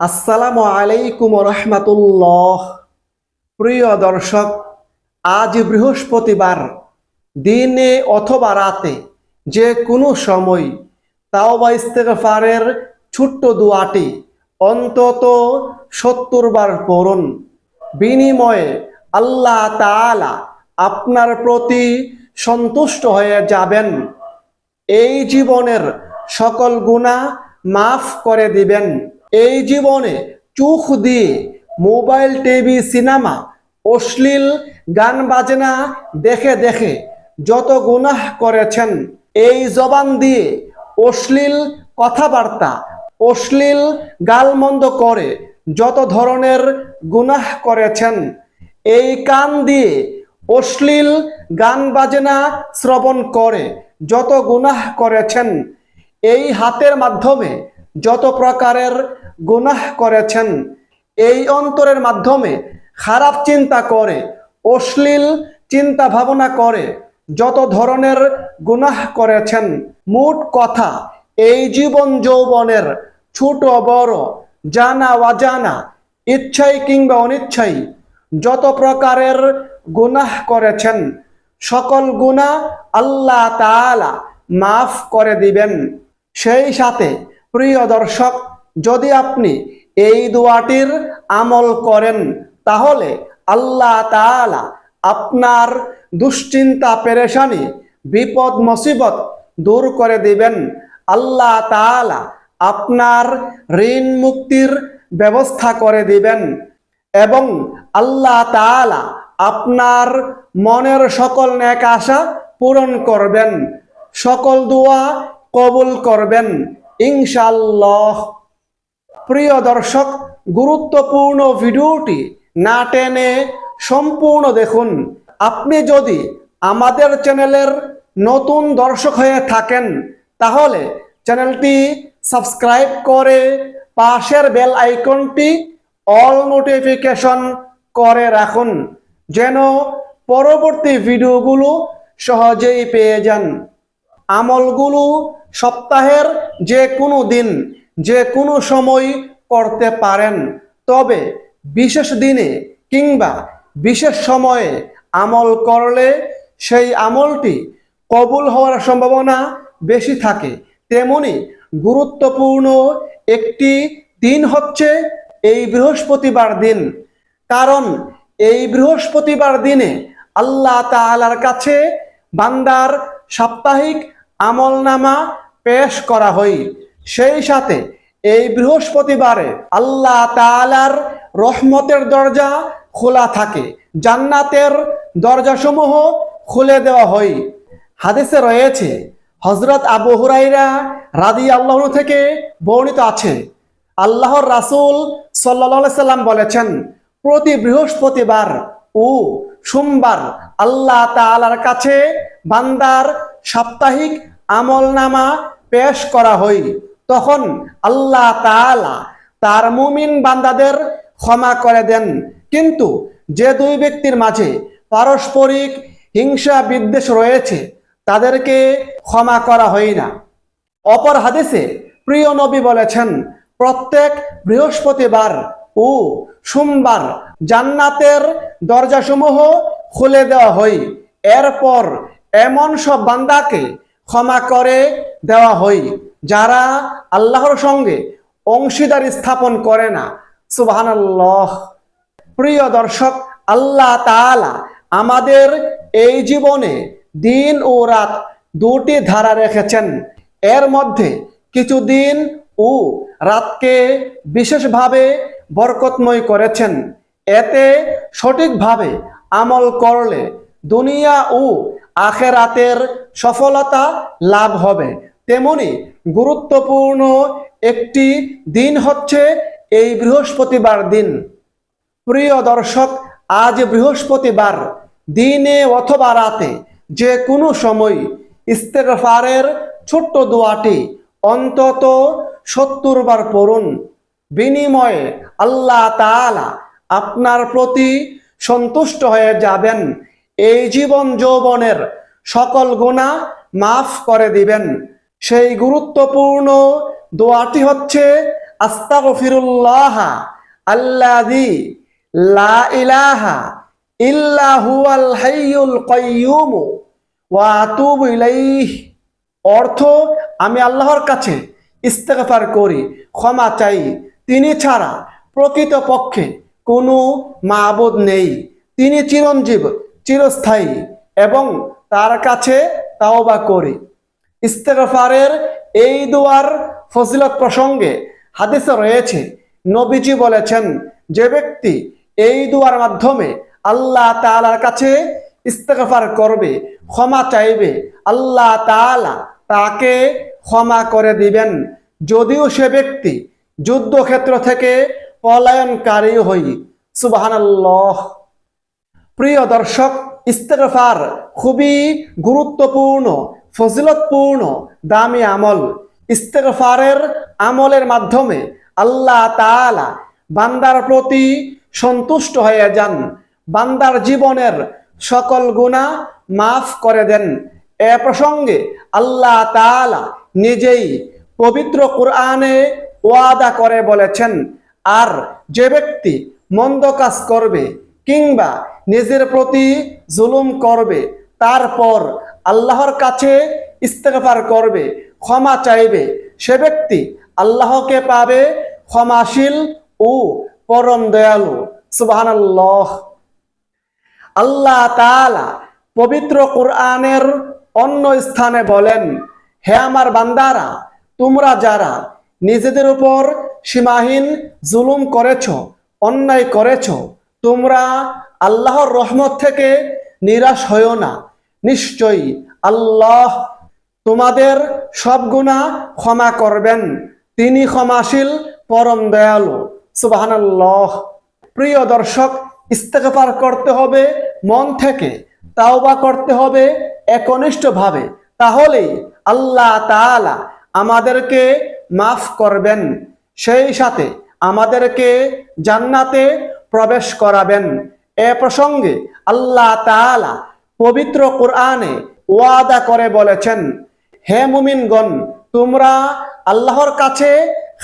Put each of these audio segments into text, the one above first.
আসসালামু আলাইকুম রহমাতুল্লাহ। প্রিয় দর্শক, আজ বৃহস্পতিবার, দিনে অথবা রাতে যে কোনো সময় তাও বা ইস্তেগফারের ছোট্ট দুয়াটি অন্তত সত্তর বার পড়ুন। বিনিময়ে আল্লাহ তাআলা আপনার প্রতি সন্তুষ্ট হয়ে যাবেন। এই জীবনের সকল গুণা মাফ করে দিবেন। এই জীবনে চোখ দিয়ে মোবাইল, টিভি, সিনেমা, অশ্লীল গান বাজনা দেখে দেখে যত গুনাহ করেছেন, এই জবান দিয়ে অশ্লীল কথাবার্তা, অশ্লীল গালমন্দ করে যত ধরনের গুনাহ করেছেন, এই কান দিয়ে অশ্লীল গান বাজনা শ্রবণ করে যত গুনাহ করেছেন, এই হাতের মাধ্যমে যত প্রকারের গুনাহ করেছেন, এই অন্তরের মাধ্যমে খারাপ চিন্তা করে, অশ্লীল চিন্তা ভাবনা করে, যত ধরনের গুনাহ করেছেন, মোট কথা এই জীবন যৌবনের ছোট বড় জানা অজানা, ইচ্ছাই কিংবা অনিচ্ছাই, যত প্রকারের গুনাহ করেছেন, সকল গুনাহ আল্লাহ তাআলা মাফ করে দিবেন। সেই সাথে প্রিয় দর্শক, যদি আপনি এই দোয়াটির আমল করেন, তাহলে আল্লাহ তাআলা আপনার দুশ্চিন্তা, পেরেশানি, বিপদ, মুসিবত দূর করে দিবেন। আল্লাহ তাআলা আপনার ঋণ মুক্তির ব্যবস্থা করে দিবেন এবং আল্লাহ তাআলা আপনার মনের সকল ন্যাক আশা পূরণ করবেন। সকল দোয়া কবুল করবেন। ইনশাল্লাহ প্রিয় দর্শক, গুরুত্বপূর্ণ ভিডিওটি না টেনে সম্পূর্ণ দেখুন। আপনি যদি আমাদের চ্যানেলের নতুন দর্শক হয়ে থাকেন, তাহলে চ্যানেলটি সাবস্ক্রাইব করে পাশের বেল আইকনটি অল নোটিফিকেশন করে রাখুন, যেন পরবর্তী ভিডিওগুলো সহজেই পেয়ে যান। আমলগুলো সপ্তাহের যে কোনো দিন, যে কোনো সময় করতে পারেন। তবে বিশেষ দিনে কিংবা বিশেষ সময়ে আমল করলে সেই আমলটি কবুল হওয়ার সম্ভাবনা বেশি থাকে। তেমনি গুরুত্বপূর্ণ একটি দিন হচ্ছে এই বৃহস্পতিবার দিন। কারণ এই বৃহস্পতিবার দিনে আল্লাহ তাআলার কাছে বান্দার সাপ্তাহিক আমলনামা পেশ করা হয় সেই সাথে এই বৃহস্পতিবারে আল্লাহ তাআলার রহমতের দরজা খোলা থাকে। জান্নাতের দরজাসমূহ খুলে দেওয়া হয় হাদিসে রয়েছে হজরত আবু হুরাইরা রাদি আল্লাহ থেকে বর্ণিত আছে। আল্লাহর রাসূল সাল্লাহ সাল্লাম বলেছেন, প্রতি বৃহস্পতিবার ও সোমবার আল্লাহ তাআলার কাছে বান্দার সাপ্তাহিক আমলনামা পেশ করা হয়, তখন আল্লাহ তাআলা তার মুমিন বান্দাদের ক্ষমা করে দেন। কিন্তু যে দুই ব্যক্তির মাঝে পারস্পরিক হিংসা বিদ্বেষ রয়েছে, তাদেরকে ক্ষমা করা হয় না। অপর হাদিসে প্রিয় নবী বলেছেন, প্রত্যেক বৃহস্পতিবার ও সোমবার জান্নাতের দরজাসমূহ খুলে দেওয়া হয়। এরপর এমন সব বান্দাকে ক্ষমা করে দেওয়া হয়। যারা আল্লাহর সঙ্গে অংশীদার স্থাপন করে না, সুবহানাল্লাহ। প্রিয় দর্শক, আল্লাহ তাআলা আমাদের এই জীবনে দিন ও রাত দুটি ধারা রেখেছেন। এর মধ্যে কিছু দিন ও রাতকে বিশেষভাবে বরকতময় করেছেন। এতে সঠিকভাবে আমল করলে দুনিয়া ও আখেরাতের সফলতা লাভ হবে। তেমনি গুরুত্বপূর্ণ একটি দিন হচ্ছে এই বৃহস্পতিবার দিন। প্রিয় দর্শক, আজ বৃহস্পতিবার, দিনে অথবা রাতে যে কোনো সময় ইস্তেগফারের ছোট্ট দোয়াটি অন্তত সত্তর বার পড়ুন। বিনিময়ে আল্লাহ তাআলা আপনার প্রতি সন্তুষ্ট হয়ে যাবেন। এই জীবন যৌবনের সকল গুণা মাফ করে দিবেন। সেই গুরুত্বপূর্ণ দোয়াটি হচ্ছে লা ইলাহা ইলাইহি। অর্থ, আমি আল্লাহর কাছে ইস্তেগফার করি, ক্ষমা চাই। তিনি ছাড়া প্রকৃত পক্ষে কোনো মাবুদ নেই। তিনি চিরঞ্জীব চিরস্থায়ী এবং তার কাছে তাওবা করি। ইস্তেগফারের এই দুয়ার ফজিলত প্রসঙ্গে হাদিসে রয়েছে, নবীজি বলেছেন, যে ব্যক্তি এই দুয়ার মাধ্যমে আল্লাহ তাআলার কাছে ইস্তেগফার করবে, ক্ষমা চাইবে, আল্লাহ তাআলা তাকে ক্ষমা করে দিবেন। যদিও সে ব্যক্তি যুদ্ধক্ষেত্র থেকে পলায়নকারী হই। সুবহানাল্লাহ। প্রিয় দর্শক, ইস্তেগফার খুবই গুরুত্বপূর্ণ, ফজিলতপূর্ণ, দামি আমল। ইস্তেগফারের আমলের মাধ্যমে আল্লাহ তাআলা বান্দার প্রতি সন্তুষ্ট হয়ে যান। বান্দার জীবনের সকল গুণা মাফ করে দেন। এ প্রসঙ্গে আল্লাহ তাআলা নিজেই পবিত্র কোরআনে ওয়াদা করে বলেছেন, আর যে ব্যক্তি মন্দ কাজ করবে কিংবা নিজের প্রতি জুলুম করবে, তারপর আল্লাহর কাছে ইস্তেগফার করবে, ক্ষমা চাইবে, সে ব্যক্তি আল্লাহকে পাবে ক্ষমাশীল ও পরম দয়ালু। সুবহানাল্লাহ। আল্লাহ তাআলা পবিত্র কোরআনের অন্য স্থানে বলেন, হে আমার বান্দারা, তোমরা যারা নিজেদের উপর সীমাহীন জুলুম করেছ, অন্যায় করেছ তোমরা আল্লাহর রহমত থেকে নিরাশ হইও না। নিশ্চয়ই আল্লাহ তোমাদের সব গুণা ক্ষমা করবেন। তিনি ক্ষমাশীল, পরম দয়ালু। সুবহানাল্লাহ। প্রিয় দর্শক, ইস্তেগফার করতে হবে মন থেকে, তাওবা করতে হবে একনিষ্ঠভাবে। তাহলেই আল্লাহ তাআলা আমাদেরকে মাফ করবেন। সেই সাথে আমাদেরকে জান্নাতে প্রবেশ করাবেন। এ প্রসঙ্গে আল্লাহ তাআলা পবিত্র কোরআনে ওয়াদা করে বলেছেন, হে মুমিনগণ, তোমরা আল্লাহর কাছে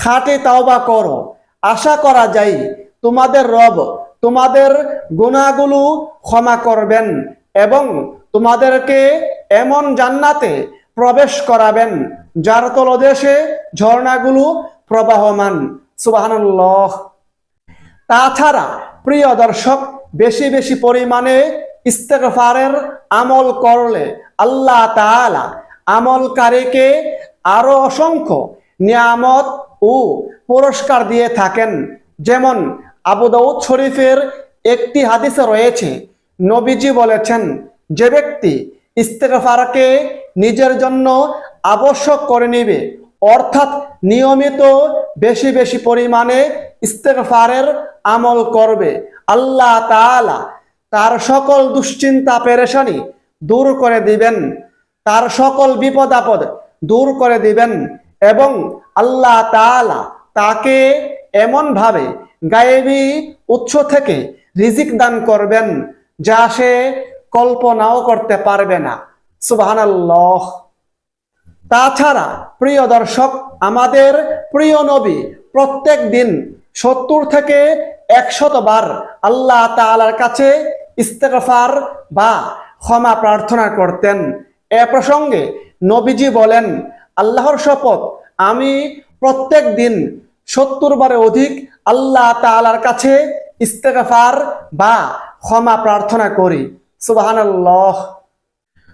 খাটে তাওবা করো। আশা করা যায় তোমাদের রব তোমাদের গুণাগুলো ক্ষমা করবেন এবং তোমাদেরকে এমন জান্নাতে প্রবেশ করাবেন, যার তলদেশে ঝর্ণাগুলো প্রবাহমান। সুবহানাল্লাহ। তাছাড়া প্রিয় দর্শক, বেশি বেশি পরিমাণে ইস্তেগফারের আমল করলে আল্লাহ তাআলা আমলকারীকে আরও অসংখ্য নিয়ামত ও পুরস্কার দিয়ে থাকেন। যেমন আবু দাউদ শরীফের একটি হাদিসে রয়েছে, নবীজি বলেছেন, যে ব্যক্তি ইস্তেগফারকে নিজের জন্য আবশ্যক করে নেবে, অর্থাৎ নিয়মিত বেশি বেশি পরিমাণে ইস্তেগফারের আমল করবে। আল্লাহ তাআলা তার সকল দুশ্চিন্তা, পেরেশানি দূর করে দিবেন। তার সকল বিপদ আপদ দূর করে দিবেন এবং আল্লাহ তাআলা তাকে এমনভাবে গায়েবী উৎস থেকে রিজিক দান করবেন যা সে কল্পনাও করতে পারবে না। সুবহানাল্লাহ। তাছাড়া প্রিয় দর্শক, আমাদের প্রিয় নবী প্রত্যেক দিন সত্তর থেকে একশত বার আল্লাহ তাআলার কাছে ইস্তেগফার বা ক্ষমা প্রার্থনা করতেন। এ প্রসঙ্গে নবীজি বলেন, আল্লাহর শপথ আমি প্রত্যেক দিন সত্তর বারে অধিক আল্লাহ তাআলার কাছে ইস্তেগফার বা ক্ষমা প্রার্থনা করি। সুবহানাল্লাহ।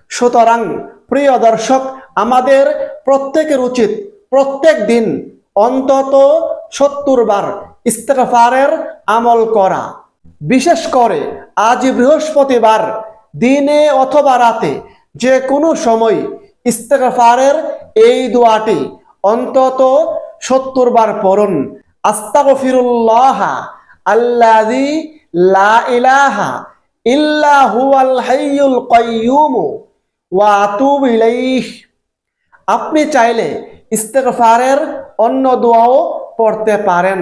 সুতরাং প্রিয় দর্শক আমাদের প্রত্যেকের উচিত প্রত্যেক দিন অন্তত সত্তর বার ইস্তেগফারের আমল করা। বিশেষ করে আজ বৃহস্পতিবার, দিনে অথবা রাতে যে কোনো সময় ইস্তেগফারের এই দোয়াটি অন্তত সত্তর বার পড়ুন। আস্তাগফিরুল্লাহ আল্লাযী লা ইলাহা ইল্লা হুয়াল আপনি চাইলে ইস্তেগফারের অন্য দোয়াও পড়তে পারেন।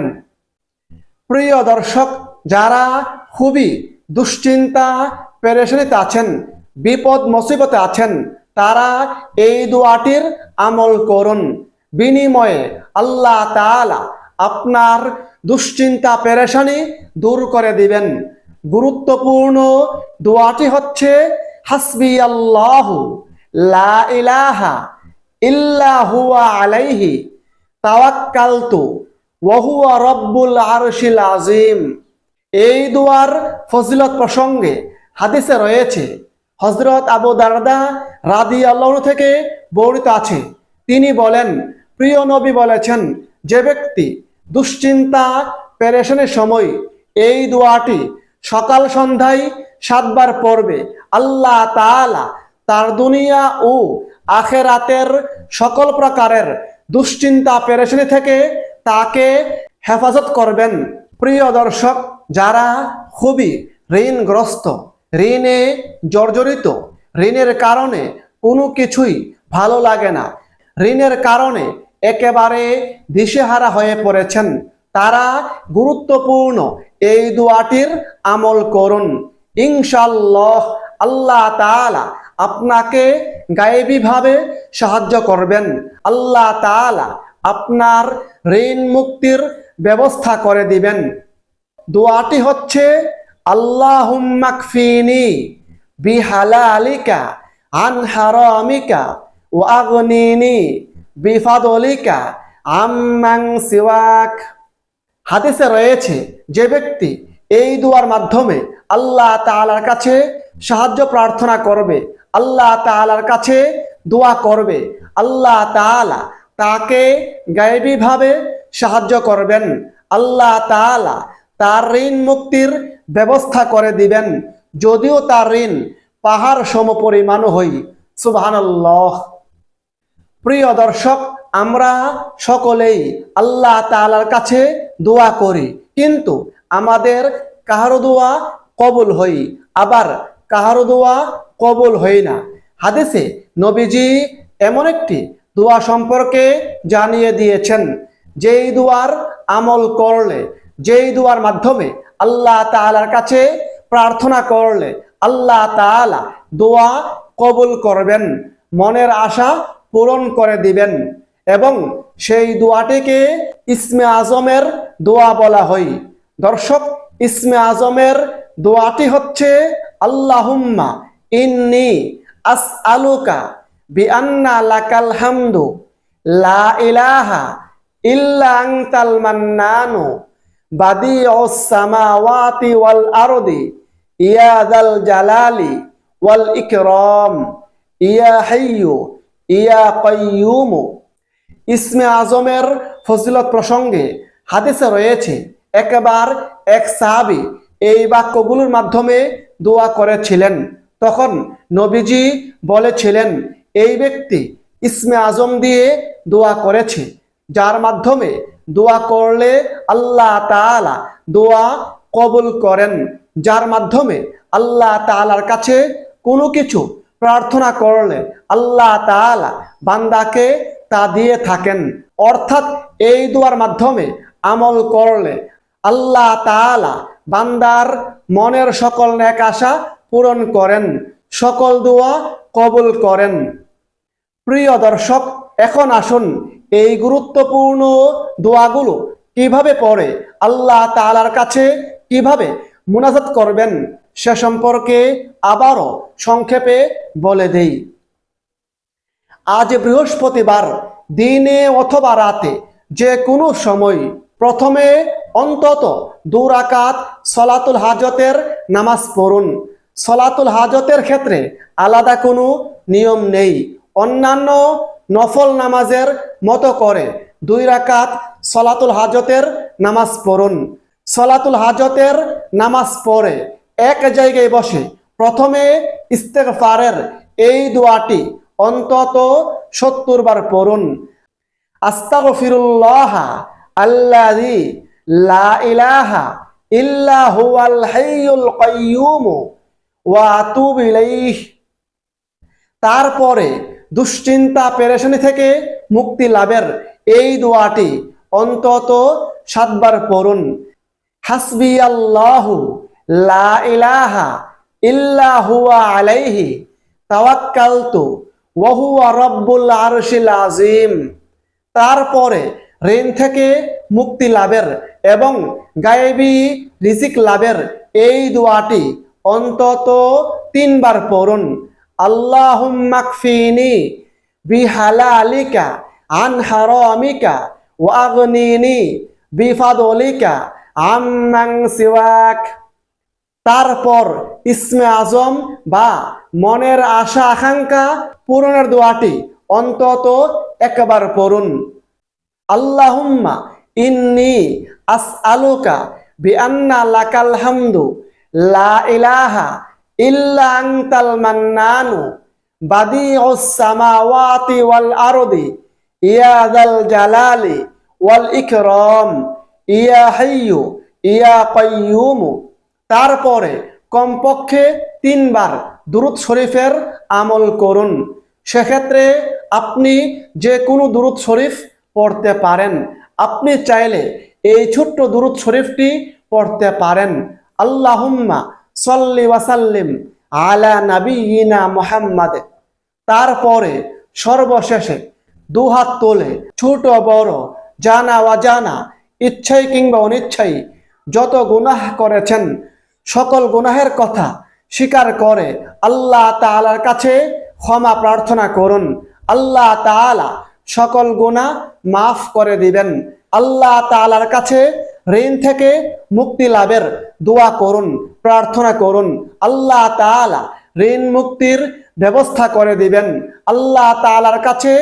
প্রিয় দর্শক, যারা খুবই দুশ্চিন্তা, পেরেশানিতে আছেন, বিপদ মুসিবতে আছেন, তারা এই দোয়াটির আমল করুন। বিনিময়ে আল্লাহ তাআলা আপনার দুশ্চিন্তা, পেরেশানি দূর করে দিবেন। গুরুত্বপূর্ণ দোয়াটি হচ্ছে, হাসবি আল্লাহ লা ইলাহা ইল্লা হুয়া আলাইহি, তাওয়াক্কালতু, ওয়া হুয়া রব্বুল আরশিল আজিম এই দুয়ার ফজিলত প্রসঙ্গে হাদিসে রয়েছে হজরত আবু দারদা রাদি আল্লাহ থেকে বর্ণিত আছে। তিনি বলেন, প্রিয় নবী বলেছেন, যে ব্যক্তি দুশ্চিন্তা, পেরেশনের সময় এই দোয়াটি সকাল সন্ধ্যায় সাতবার পড়বে, আল্লাহ তাআলা তার দুনিয়া ও আখেরাতের সকল প্রকারের দুশ্চিন্তা, পেরেশানি থেকে তাকে হেফাজত করবেন। প্রিয় দর্শক, যারা খুবই ঋণগ্রস্ত, ঋণে জর্জরিত, ঋণের কারণে কোনো কিছুই ভালো লাগে না, ঋণের কারণে একেবারে দিশেহারা হয়ে পড়েছেন, তারা গুরুত্বপূর্ণ এই দোয়াটির আমল করুন। ইনশাল্লাহ আল্লাহ তাআলা আপনাকে গায়েবীভাবে সাহায্য করবেন। আল্লাহ তাআলা আপনার ঋণ মুক্তির ব্যবস্থা করে দিবেন। দোয়াটি হচ্ছে আল্লাহুম্মাকফিনি বিহালালিকা, আন হারামিকা ও আগনিনি বিফাদলিকা আম্মাং সিওয়াক। হাদিসে রয়েছে, যে ব্যক্তি এই দুয়ার মাধ্যমে আল্লাহ তাআলার কাছে সাহায্য প্রার্থনা করবে আল্লাহ তাআলার কাছে দোয়া করবে। আল্লাহ তাআলা তাকে গায়েবীভাবে সাহায্য করবেন। আল্লাহ তাআলা তার ঋণ মুক্তির ব্যবস্থা করে দিবেন। যদিও তার ঋণ পাহাড় সমপরিমাণ হই। সুবহানাল্লাহ। প্রিয় দর্শক, আমরা সকলেই আল্লাহ তাআলার কাছে দোয়া করি। কিন্তু আমাদের কাহারো দোয়া কবুল হই। আবার কাহারো দোয়া কবুল হই না। হাদিসে নবীজি এমন একটি দোয়া সম্পর্কে জানিয়ে দিয়েছেন, যেই দোয়ার আমল করলে, যেই দোয়ার মাধ্যমে আল্লাহ তাআলার কাছে প্রার্থনা করলে আল্লাহ তাআলা দোয়া কবুল করবেন, মনের আশা পূরণ করে দিবেন এবং সেই দোয়াটিকে ইসমে আজমের দোয়া বলা হয়। দর্শক, ইসমে আজমের দোয়াটি হচ্ছে, আল্লাহুম্মা ইন্নি আস আলুকা বিআন্না লাকাল হামদু, লা ইলাহা ইল্লা আনতাল মান্নানু বাদিউস সামাওয়াতি ওয়াল আরদি, ইয়া যাল জালালি ওয়াল ইকরাম, ইয়া হাইয়ু, ইয়া কাইয়ুমু। ইসমে আজমের ফজিলত প্রসঙ্গে হাদিসে রয়েছে, একবার এক সাহাবি এই বাক্যগুলোর মাধ্যমে দোয়া করেছিলেন। তখন নবীজি বলেছিলেন, এই ব্যক্তি ইসমে আজম দিয়ে দোয়া করেছে, যার মাধ্যমে দোয়া করলে আল্লাহ তাআলা দোয়া কবুল করেন, যার মাধ্যমে আল্লাহ তাআলার কাছে কোনো কিছু প্রার্থনা করলে আল্লাহ তাআলা বান্দাকে তা দিয়ে থাকেন। অর্থাৎ এই দোয়ার মাধ্যমে আমল করলে আল্লাহ তাআলা বান্দার মনের সকল নেক আশা পূরণ করেন, সকল দোয়া কবুল করেন। প্রিয় দর্শক, এখন আসুন এই গুরুত্বপূর্ণ দোয়াগুলো কীভাবে পড়ে, আল্লাহ তালার কাছে কীভাবে মুনাজাত করবেন, সে সম্পর্কে আবারও সংক্ষেপে বলে দেই। আজ বৃহস্পতিবার, দিনে অথবা রাতে যে কোনো সময় প্রথমে অন্তত দুরাকাত সলাতুল হাজতের নামাজ পড়ুন। সলাতুল হাজতের ক্ষেত্রে আলাদা কোনো নিয়ম নেই। অন্যান্য নফল নামাজের মতো করে দুই রাকাত সলাতুল হাজতের নামাজ পড়ুন। সলাতুল হাজতের নামাজ পড়ে এক জায়গায় বসে প্রথমে ইস্তেগফারের এই দোয়াটি অন্তত সত্তর বার পড়ুন। আস্তাগফিরুল্লাহ আল্লাযী লা ইলাহা ইল্লা হুয়াল হাইয়ুল কাইয়্যুম ওয়া তারপরে দুশ্চিন্তা, পেরেশানি থেকে মুক্তি লাভের এই দোয়াটি অন্তত সাতবার পড়ুন। হাসবি আল্লাহু লা ইলাহা আলাইহি তারপরে ঋণ থেকে মুক্তি লাভের এবং গায়েবী রিজিক লাভের এই দোয়াটি অন্তত তিনবার পড়ুন। আল্লাহুম্মাকফিনি বিহালালিকা, আন হারামিকা ওয়াগনিনি বিফাদলিকা আম্মাং সিওয়াক। তারপর ইসমে আজম বা মনের আশা আকাঙ্ক্ষা পূরণের দোয়াটি অন্তত একবার পড়ুন। আল্লাহুম্মা ইন্নি আসআলুকা বিআন্না লাকাল হামদু লা ইলাহা ওয়াল আরদি ওয়াল তারপরে কমপক্ষে তিনবার দুরুদ শরীফের আমল করুন। সেক্ষেত্রে আপনি যে কোনো দুরুদ শরীফ পড়তে পারেন। আপনি চাইলে এই ছোট্ট দুরুদ শরীফটি পড়তে পারেন। আল্লাহুম্মা সল্লি ওয়াসাল্লিম আলা নাবিয়িনা মুহাম্মাদ। তারপরে সর্বশেষে দুহাত তোলে, ছোট বড়, জানা অজানা, ইচ্ছাই কিংবা অনিচ্ছাই, যত গুনাহ করেছেন, সকল গুনাহের কথা স্বীকার করে আল্লাহ তাআলার কাছে ক্ষমা প্রার্থনা করুন। আল্লাহ তাআলা সকল গুনাহ মাফ করে দিবেন। আল্লাহ তালার কাছে ঋণ থেকে মুক্তি লাভের দোয়া করুন, প্রার্থনা করুন। আল্লাহ তাআলা ঋণ মুক্তির ব্যবস্থা করে দিবেন। আল্লাহ তালার কাছে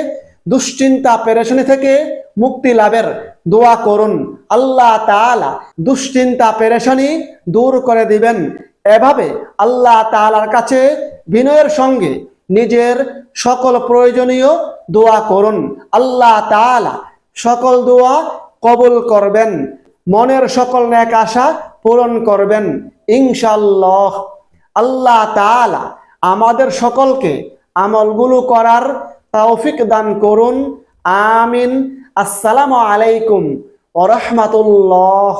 দুশ্চিন্তা, পেরেশানি থেকে মুক্তি লাভের দোয়া করুন। আল্লাহ তাআলা দুশ্চিন্তা, পেরেশানি দূর করে দিবেন। এভাবে আল্লাহ তালার কাছে বিনয়ের সঙ্গে নিজের সকল প্রয়োজনীয় দোয়া করুন। আল্লাহ তাআলা সকল দোয়া কবুল করবেন। মনের সকল ন্যাক আশা পূরণ করবেন ইনশাল্লাহ আল্লাহ তাআলা আমাদের সকলকে আমলগুলো করার তৌফিক দান করুন, আমিন। আসসালামু আলাইকুম ওরহমাতুল্লাহ